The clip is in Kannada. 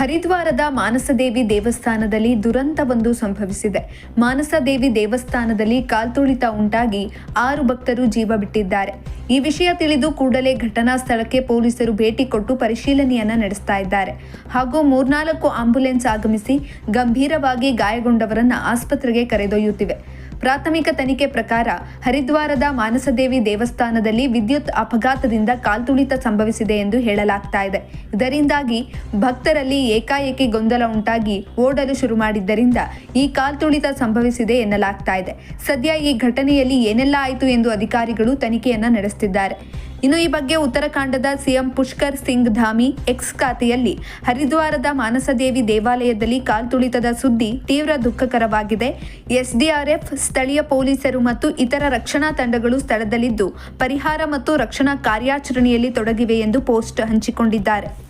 ಹರಿದ್ವಾರದ ಮಾನಸದೇವಿ ದೇವಸ್ಥಾನದಲ್ಲಿ ದುರಂತವೊಂದು ಸಂಭವಿಸಿದೆ. ಮಾನಸದೇವಿ ದೇವಸ್ಥಾನದಲ್ಲಿ ಕಾಲ್ತುಳಿತ ಉಂಟಾಗಿ ಆರು ಭಕ್ತರು ಜೀವ ಬಿಟ್ಟಿದ್ದಾರೆ. ಈ ವಿಷಯ ತಿಳಿದು ಕೂಡಲೇ ಘಟನಾ ಸ್ಥಳಕ್ಕೆ ಪೊಲೀಸರು ಭೇಟಿ ಕೊಟ್ಟು ಪರಿಶೀಲನೆಯನ್ನ ನಡೆಸ್ತಾ ಇದ್ದಾರೆ. ಹಾಗೂ ಮೂರ್ನಾಲ್ಕು ಆಂಬ್ಯುಲೆನ್ಸ್ ಆಗಮಿಸಿ ಗಂಭೀರವಾಗಿ ಗಾಯಗೊಂಡವರನ್ನ ಆಸ್ಪತ್ರೆಗೆ ಕರೆದೊಯ್ಯುತ್ತಿವೆ. ಪ್ರಾಥಮಿಕ ತನಿಖೆ ಪ್ರಕಾರ ಹರಿದ್ವಾರದ ಮಾನಸದೇವಿ ದೇವಸ್ಥಾನದಲ್ಲಿ ವಿದ್ಯುತ್ ಅಪಘಾತದಿಂದ ಕಾಲ್ತುಳಿತ ಸಂಭವಿಸಿದೆ ಎಂದು ಹೇಳಲಾಗ್ತಾ ಇದೆ. ಇದರಿಂದಾಗಿ ಭಕ್ತರಲ್ಲಿ ಏಕಾಏಕಿ ಗೊಂದಲ ಉಂಟಾಗಿ ಓಡಲು ಶುರು ಮಾಡಿದ್ದರಿಂದ ಈ ಕಾಲ್ತುಳಿತ ಸಂಭವಿಸಿದೆ ಎನ್ನಲಾಗ್ತಾ ಇದೆ. ಸದ್ಯ ಈ ಘಟನೆಯಲ್ಲಿ ಏನೆಲ್ಲ ಆಯಿತು ಎಂದು ಅಧಿಕಾರಿಗಳು ತನಿಖೆಯನ್ನ ಇನ್ನು ಈ ಬಗ್ಗೆ ಉತ್ತರಾಖಂಡದ ಸಿಎಂ ಪುಷ್ಕರ್ ಸಿಂಗ್ ಧಾಮಿ ಎಕ್ಸ್ ಖಾತೆಯಲ್ಲಿ ಹರಿದ್ವಾರದ ಮಾನಸದೇವಿ ದೇವಾಲಯದಲ್ಲಿ ಕಾಲ್ತುಳಿತದ ಸುದ್ದಿ ತೀವ್ರ ದುಃಖಕರವಾಗಿದೆ. ಎಸ್ಡಿಆರ್ಎಫ್, ಸ್ಥಳೀಯ ಪೊಲೀಸರು ಮತ್ತು ಇತರ ರಕ್ಷಣಾ ತಂಡಗಳು ಸ್ಥಳದಲ್ಲಿದ್ದು ಪರಿಹಾರ ಮತ್ತು ರಕ್ಷಣಾ ಕಾರ್ಯಾಚರಣೆಯಲ್ಲಿ ತೊಡಗಿವೆ ಎಂದು ಪೋಸ್ಟ್ ಹಂಚಿಕೊಂಡಿದ್ದಾರೆ.